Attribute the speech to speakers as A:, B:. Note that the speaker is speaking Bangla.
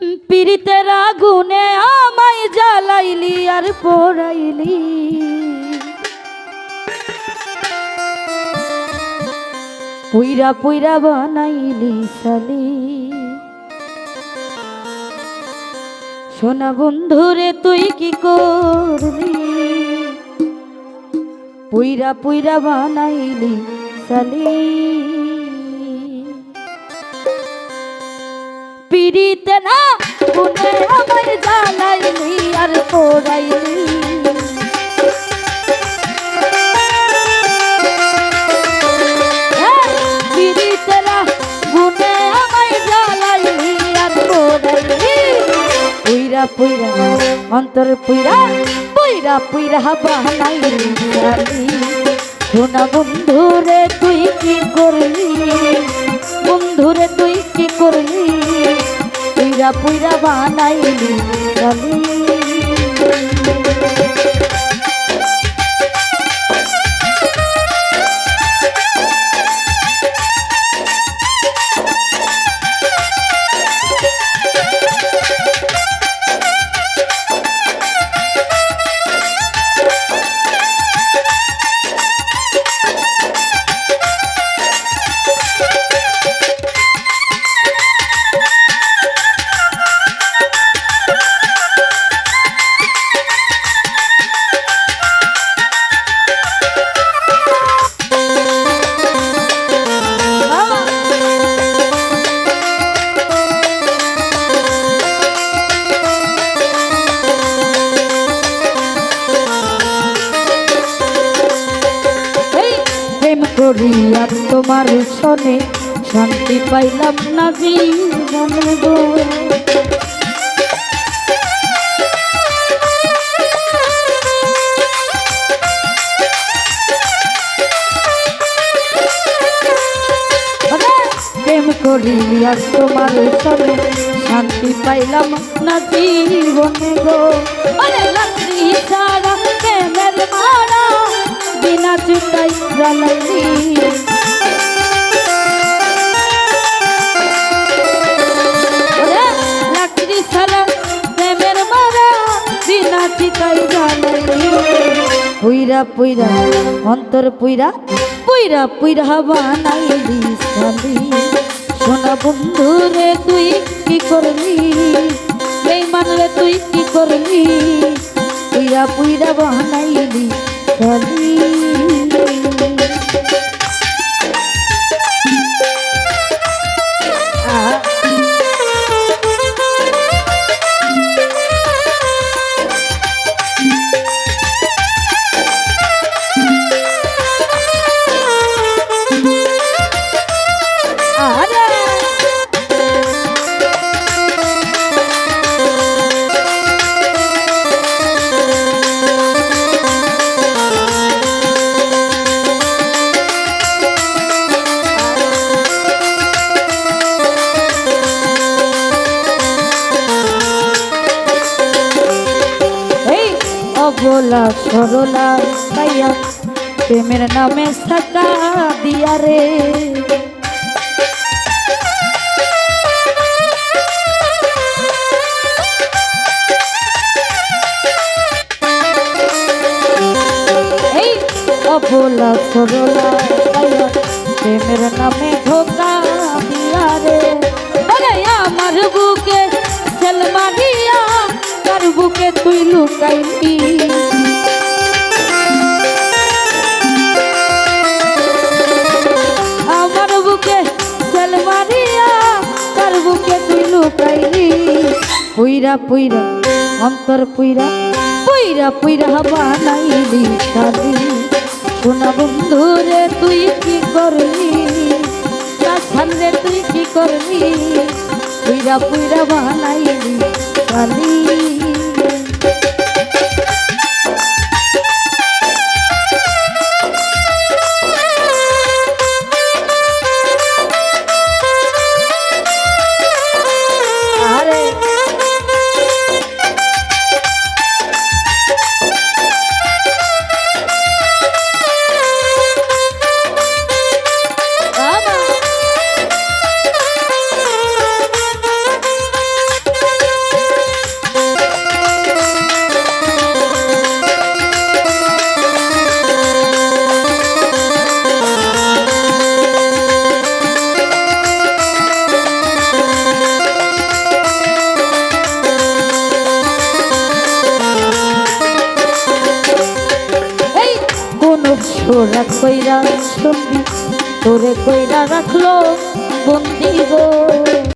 A: পীড়িতের রাগুনে আমায় জ্বালাইলি আর পোড়াইলি। পুইরা পুইরা বানাইলি সালি সোনা বন্ধুরে, তুই কি করলি? পুইরা পুইরা বানাইলি সালি পিড়িতে না অন্তর পুইরা পুইরা পুইরা বানাই সোনা বন্ধুরে, তুই কি করলি? বন্ধুরে, তুই কি করলি? পুইরা পুইরা বানাইলি করিয়া তোমার শোনে শান্তি পাইলাম না প্রেম করিয়া তোমার শোনে শান্তি পাইলাম না জীবনে গো। ছাড়া প্রেমের মারা বিনা চুটাই জ্বালাইলি লাকড়ি ছাড়া প্রেমের মারা বিনা চিতাই জ্বালাইলি পুইরা পুইরা, অন্তর পুইরা পুইরা পুইরা বানাইলি সালি সোনা বন্ধু রে, তুই কি করলি? এই মানলে তুই কি করলি? পুইরা পুইরা বানাইলি সালি অবলা সরলা পাইয়া, প্রেমের নামে সাকা দিয়া রে। অবলা সরলা পাইয়া, প্রেমের নামে ধোকা দিয়া রে। আরে আমার বুকে সেল মারিয়া তার বুকে তুই লুকাইলি পুইরা পুইরা, অন্তর পুইরা পুইরা পুইরা বানাইলি শালি। সোনা বন্ধু রে, তুই কি করলি? কাছান রে, তুই কি করলি? পুইরা পুইরা বানাইলি শালি। কইরা তোরে কইরা রাখল বন্দি গো।